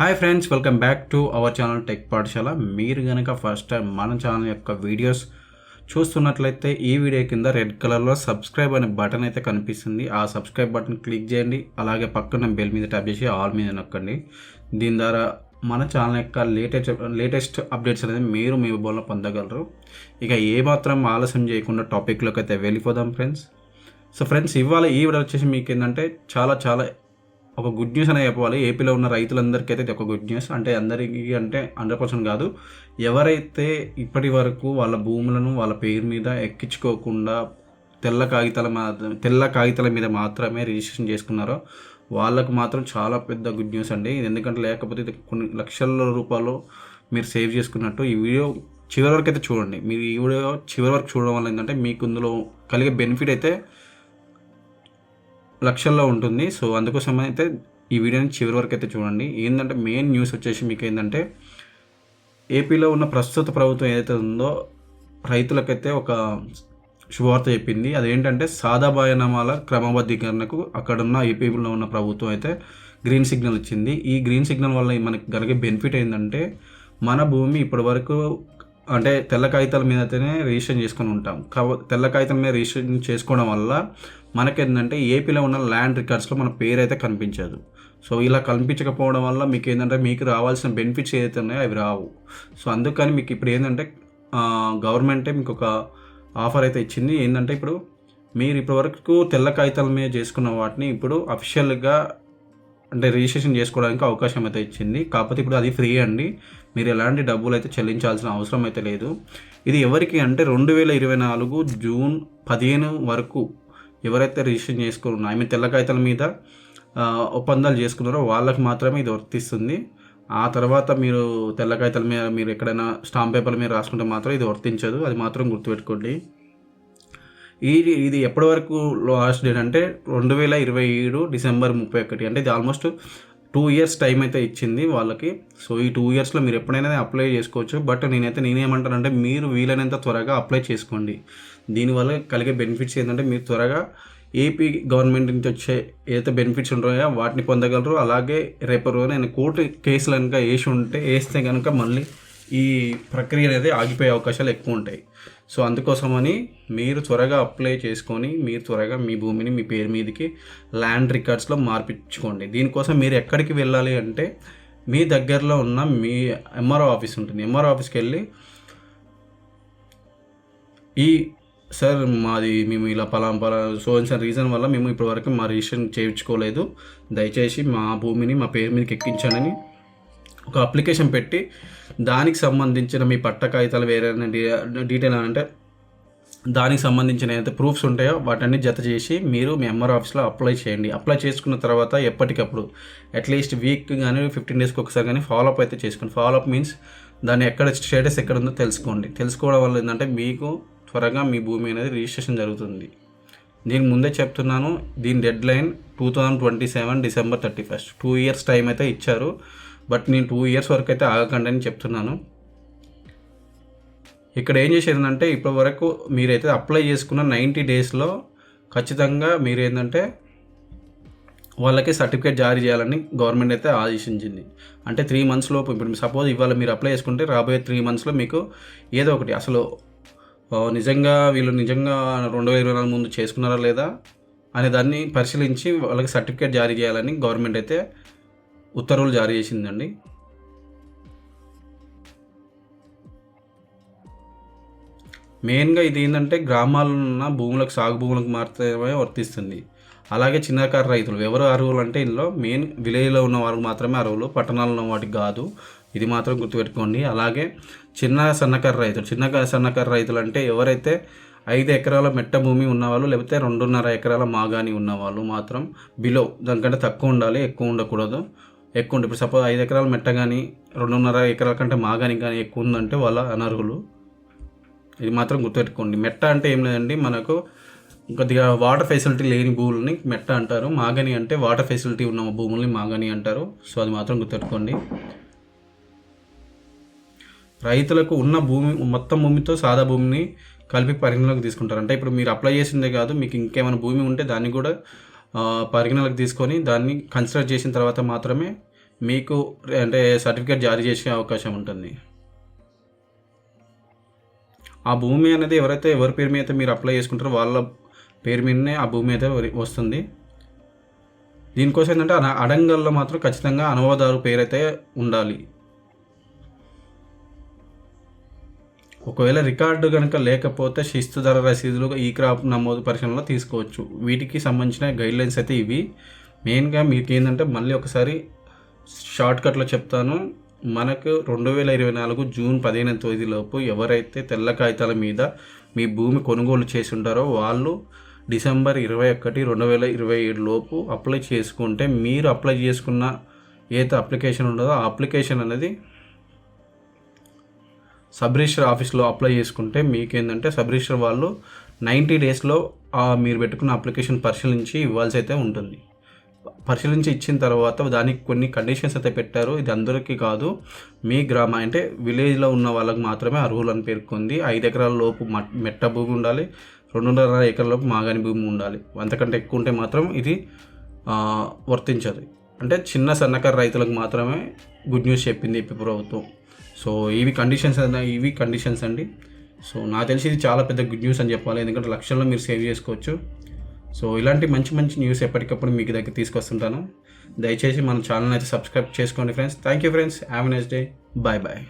Hi friends welcome back to our channel tech పాఠశాల మీరు కనుక ఫస్ట్ టైం మన ఛానల్ యొక్క వీడియోస్ చూస్తున్నట్లయితే ఈ వీడియో కింద రెడ్ కలర్లో సబ్స్క్రైబ్ అనే బటన్ అయితే కనిపిస్తుంది. ఆ సబ్స్క్రైబ్ బటన్ క్లిక్ చేయండి. అలాగే పక్కన బెల్ మీద ట్యాప్ చేసి ఆల్ మీద నొక్కండి. దీని ద్వారా మన ఛానల్ యొక్క లేటెస్ట్ లేటెస్ట్ అప్డేట్స్ అనేది మీరు మీ మొబైల్లో పొందగలరు. ఇక ఏమాత్రం ఆలస్యం చేయకుండా టాపిక్లోకి అయితే వెళ్ళిపోదాం ఫ్రెండ్స్ సో ఫ్రెండ్స్ ఇవాళ ఈ వీడియో వచ్చేసి మీకు ఏంటంటే చాలా చాలా ఒక గుడ్ న్యూస్ అనే చెప్పాలి. ఏపీలో ఉన్న రైతులందరికీ అయితే ఇది ఒక గుడ్ న్యూస్ అంటే అందరికీ అంటే హండ్రెడ్ పర్సెంట్ కాదు. ఎవరైతే ఇప్పటి వరకు వాళ్ళ భూములను వాళ్ళ పేరు మీద ఎక్కించుకోకుండా తెల్ల కాగితాల మా తెల్ల కాగితాల మీద మాత్రమే రిజిస్ట్రేషన్ చేసుకున్నారో వాళ్ళకు మాత్రం చాలా పెద్ద గుడ్ న్యూస్ అండి. ఇది ఎందుకంటే లేకపోతే ఇది కొన్ని లక్షల రూపాయలు మీరు సేవ్ చేసుకున్నట్టు ఈ వీడియో చివరి వరకు అయితే చూడండి. మీరు ఈ వీడియో చివరి వరకు చూడడం వల్ల ఏంటంటే మీకు ఇందులో కలిగే బెనిఫిట్ అయితే లక్షల్లో ఉంటుంది. సో అందుకోసం అయితే ఈ వీడియోని చివరి వరకు అయితే చూడండి. ఏంటంటే మెయిన్ న్యూస్ వచ్చేసి మీకు ఏంటంటే ఏపీలో ఉన్న ప్రస్తుత ప్రభుత్వం ఏదైతే ఉందో రైతులకైతే ఒక శుభవార్త చెప్పింది. అదేంటంటే సాదా బాయనామాల క్రమబద్ధీకరణకు అక్కడున్న ఏపీలో ఉన్న ప్రభుత్వం అయితే గ్రీన్ సిగ్నల్ ఇచ్చింది. ఈ గ్రీన్ సిగ్నల్ వల్ల మనకి కలిగే బెనిఫిట్ ఏంటంటే మన భూమి ఇప్పటి వరకు అంటే తెల్ల కాగితాల మీద అయితేనే రిజిస్ట్రేషన్ చేసుకొని ఉంటాం. కాబ తెల్ల కాగితాల మీద రిజిస్ట్రేషన్ చేసుకోవడం వల్ల మనకేంటంటే ఏపీలో ఉన్న ల్యాండ్ రికార్డ్స్లో మన పేరు అయితే కనిపించదు. సో ఇలా కనిపించకపోవడం వల్ల మీకు ఏంటంటే మీకు రావాల్సిన బెనిఫిట్స్ ఏదైతే ఉన్నాయో అవి రావు. సో అందుకని మీకు ఇప్పుడు ఏంటంటే గవర్నమెంటే మీకు ఒక ఆఫర్ అయితే ఇచ్చింది. ఏంటంటే ఇప్పుడు మీరు ఇప్పటివరకు తెల్ల కాగితాల మీద చేసుకున్న వాటిని ఇప్పుడు అఫిషియల్గా అంటే రిజిస్ట్రేషన్ చేసుకోవడానికి అవకాశం అయితే ఇచ్చింది. కాకపోతే ఇప్పుడు అది ఫ్రీ అండి. మీరు ఎలాంటి డబ్బులు అయితే చెల్లించాల్సిన అవసరం అయితే లేదు. ఇది ఎవరికి అంటే రెండు వేల ఇరవై నాలుగు జూన్ పదిహేను వరకు ఎవరైతే రిజిస్ట్రేషన్ చేసుకున్నారో ఐ మీన్ తెల్ల కాగితాల మీద ఒప్పందాలు చేసుకున్నారో వాళ్ళకి మాత్రమే ఇది వర్తిస్తుంది. ఆ తర్వాత మీరు తెల్ల కాగితాల మీద మీరు ఎక్కడైనా స్టాంప్ పేపర్ల మీద రాసుకుంటే మాత్రం ఇది వర్తించదు. అది మాత్రం గుర్తుపెట్టుకోండి. ఇది ఇది ఎప్పటి వరకు లాస్ట్ డేట్ అంటే రెండు వేల ఇరవై ఏడు డిసెంబర్ ముప్పై ఒకటి. అంటే ఇది ఆల్మోస్ట్ టూ ఇయర్స్ టైం అయితే ఇచ్చింది వాళ్ళకి. సో ఈ టూ ఇయర్స్లో మీరు ఎప్పుడైనా అప్లై చేసుకోవచ్చు. బట్ నేనైతే నేనేమంటానంటే మీరు వీలైనంత త్వరగా అప్లై చేసుకోండి. దీనివల్ల కలిగే బెనిఫిట్స్ ఏంటంటే మీరు త్వరగా ఏపీ గవర్నమెంట్ నుంచి వచ్చే ఏదైతే బెనిఫిట్స్ ఉంటాయో వాటిని పొందగలరు. అలాగే రేపు రోజు నేను కోర్టు కేసులు కనుక వేసి ఉంటే వేస్తే కనుక మళ్ళీ ఈ ప్రక్రియ అనేది ఆగిపోయే అవకాశాలు ఎక్కువ ఉంటాయి. సో అందుకోసమని మీరు త్వరగా అప్లై చేసుకొని మీరు త్వరగా మీ భూమిని మీ పేరు మీదకి ల్యాండ్ రికార్డ్స్లో మార్పించుకోండి. దీనికోసం మీరు ఎక్కడికి వెళ్ళాలి అంటే మీ దగ్గరలో ఉన్న మీ ఎంఆర్ఓ ఆఫీస్ ఉంటుంది. ఎంఆర్ఓ ఆఫీస్కి వెళ్ళి ఈ సార్ మాది మేము ఇలా పలా పలా సో అండ్ రీజన్ వల్ల మేము ఇప్పటివరకు మా రిజిస్ట్రేషన్ చేయించుకోలేదు. దయచేసి మా భూమిని మా పేరు మీదకి ఎక్కించానని ఒక అప్లికేషన్ పెట్టి దానికి సంబంధించిన మీ పట్ట కాగితాలు వేరే డీటెయిల్ అంటే దానికి సంబంధించిన ఏదైతే ప్రూఫ్స్ ఉంటాయో వాటన్ని జత చేసి మీరు మీ ఎంఆర్ ఆఫీస్లో అప్లై చేయండి. అప్లై చేసుకున్న తర్వాత ఎప్పటికప్పుడు అట్లీస్ట్ వీక్ కానీ ఫిఫ్టీన్ డేస్కి ఒకసారి కానీ ఫాలోఅప్ అయితే చేసుకోండి. ఫాలోఅప్ మీన్స్ దాన్ని ఎక్కడ స్టేటస్ ఎక్కడ ఉందో తెలుసుకోండి. తెలుసుకోవడం వల్ల ఏంటంటే మీకు త్వరగా మీ భూమి అనేది రిజిస్ట్రేషన్ జరుగుతుంది. నేను ముందే చెప్తున్నాను దీని deadline two thousand twenty seven December thirty first. Two years time అయితే ఇచ్చారు. బట్ నేను టూ ఇయర్స్ వరకు అయితే ఆగకండి అని చెప్తున్నాను. ఇక్కడ ఏం చేసేదంటే ఇప్పటి వరకు మీరైతే అప్లై చేసుకున్న నైంటీ డేస్లో ఖచ్చితంగా మీరు ఏంటంటే వాళ్ళకి సర్టిఫికేట్ జారీ చేయాలని గవర్నమెంట్ అయితే ఆదేశించింది. అంటే త్రీ మంత్స్ లోపు ఇప్పుడు సపోజ్ ఇవాళ మీరు అప్లై చేసుకుంటే రాబోయే త్రీ మంత్స్లో మీకు ఏదో ఒకటి అసలు నిజంగా వీళ్ళు నిజంగా రెండు వేల ఇరవై నాలుగు ముందు చేసుకున్నారా లేదా అనే దాన్ని పరిశీలించి వాళ్ళకి సర్టిఫికేట్ జారీ చేయాలని గవర్నమెంట్ అయితే ఉత్తర్వులు జారీ చేసిందండి. మెయిన్గా ఇది ఏంటంటే గ్రామాల్లో ఉన్న భూములకు సాగు భూములకు మాత్రమే వర్తిస్తుంది. అలాగే చిన్నకారు రైతులు ఎవరు అర్హులు అంటే ఇందులో మెయిన్ విలేజ్లో ఉన్న వారికి మాత్రమే అర్హులు పట్టణాల్లో ఉన్న వాటికి కాదు. ఇది మాత్రం గుర్తుపెట్టుకోండి. అలాగే చిన్న సన్నకారు రైతులు చిన్న సన్నకారు రైతులు అంటే ఎవరైతే ఐదు ఎకరాల మెట్ట భూమి ఉన్నవాళ్ళు లేకపోతే రెండున్నర ఎకరాల మాగాని ఉన్నవాళ్ళు మాత్రం బిలో దానికంటే తక్కువ ఉండాలి ఎక్కువ ఉండకూడదు. ఎక్కువ ఉంటే ఇప్పుడు సపోజ్ ఐదు ఎకరాలు మెట్ట కానీ రెండున్నర ఎకరాల కంటే మాగాని కానీ ఎక్కువ ఉందంటే వాళ్ళ అనర్హులు. ఇది మాత్రం గుర్తుపెట్టుకోండి. మెట్ట అంటే ఏం లేదండి. మనకు కొద్దిగా వాటర్ ఫెసిలిటీ లేని భూములని మెట్ట అంటారు. మాగని అంటే వాటర్ ఫెసిలిటీ ఉన్న భూముల్ని మాగని అంటారు. సో అది మాత్రం గుర్తుపెట్టుకోండి. రైతులకు ఉన్న భూమి మొత్తం భూమితో సాదా భూమిని కలిపి పరిగణలోకి తీసుకుంటారు. అంటే ఇప్పుడు మీరు అప్లై చేసిందే కాదు మీకు ఇంకేమైనా భూమి ఉంటే దాన్ని కూడా పరిగణలోకి తీసుకొని దాన్ని కన్సిడర్ చేసిన తర్వాత మాత్రమే మీకు అంటే సర్టిఫికేట్ జారీ చేసే అవకాశం ఉంటుంది. ఆ భూమి అనేది ఎవరైతే ఎవరి పేరు మీద అయితే మీరు అప్లై చేసుకుంటారో వాళ్ళ పేరు మీదనే ఆ భూమి అయితే వస్తుంది. దీనికోసం ఏంటంటే అన- అడంగల్లో మాత్రం ఖచ్చితంగా అనువాదారు పేరు అయితే ఉండాలి. ఒకవేళ రికార్డు కనుక లేకపోతే శిస్తు ధర రసీదులు ఈ క్రాప్ నమోదు పరిశీలనలో తీసుకోవచ్చు. వీటికి సంబంధించిన గైడ్లైన్స్ అయితే ఇవి. మెయిన్గా మీకు ఏంటంటే మళ్ళీ ఒకసారి షార్ట్కట్లో చెప్తాను. మనకు రెండు వేల ఇరవై నాలుగు జూన్ పదిహేను తేదీలోపు ఎవరైతే తెల్ల కాగితాల మీద మీ భూమి కొనుగోలు చేసి ఉంటారో వాళ్ళు డిసెంబర్ ఇరవై ఒకటి రెండు వేల ఇరవై ఏడు లోపు అప్లై చేసుకుంటే మీరు అప్లై చేసుకున్న ఏదైతే అప్లికేషన్ ఉండదో ఆ అప్లికేషన్ అనేది సబ్ రిజిస్టర్ ఆఫీస్లో అప్లై చేసుకుంటే మీకేంటంటే సబ్ రిజిస్టర్ వాళ్ళు నైంటీ డేస్లో మీరు పెట్టుకున్న అప్లికేషన్ పరిశీలించి ఇవ్వాల్సి అయితే ఉంటుంది. పరిశీలించి ఇచ్చిన తర్వాత దానికి కొన్ని కండిషన్స్ అయితే పెట్టారు. ఇది అందరికీ కాదు. మీ గ్రామ అంటే విలేజ్లో ఉన్న వాళ్ళకి మాత్రమే అర్హులు అని పేర్కొంది. ఐదు ఎకరాల లోపు మెట్ట భూమి ఉండాలి. రెండున్నర ఎకరాల లోపు మాగాని భూమి ఉండాలి. అంతకంటే ఎక్కువ ఉంటే మాత్రం ఇది వర్తించదు. అంటే చిన్న సన్నకారు రైతులకు మాత్రమే గుడ్ న్యూస్ చెప్పింది ఇప్పుడు ప్రభుత్వం. సో ఇవి కండిషన్స్ ఇవి కండిషన్స్ అండి. సో నాకు తెలిసి ఇది చాలా పెద్ద గుడ్ న్యూస్ అని చెప్పాలి. ఎందుకంటే లక్షల్లో మీరు సేవ్ చేసుకోవచ్చు. సో ఇలాంటి మంచి మంచి న్యూస్ ఎప్పటికప్పుడు మీకు దగ్గర తీసుకొస్తుంటాను. దయచేసి మన ఛానల్ అయితే సబ్స్క్రైబ్ చేసుకోండి friends thank you friends have next day bye bye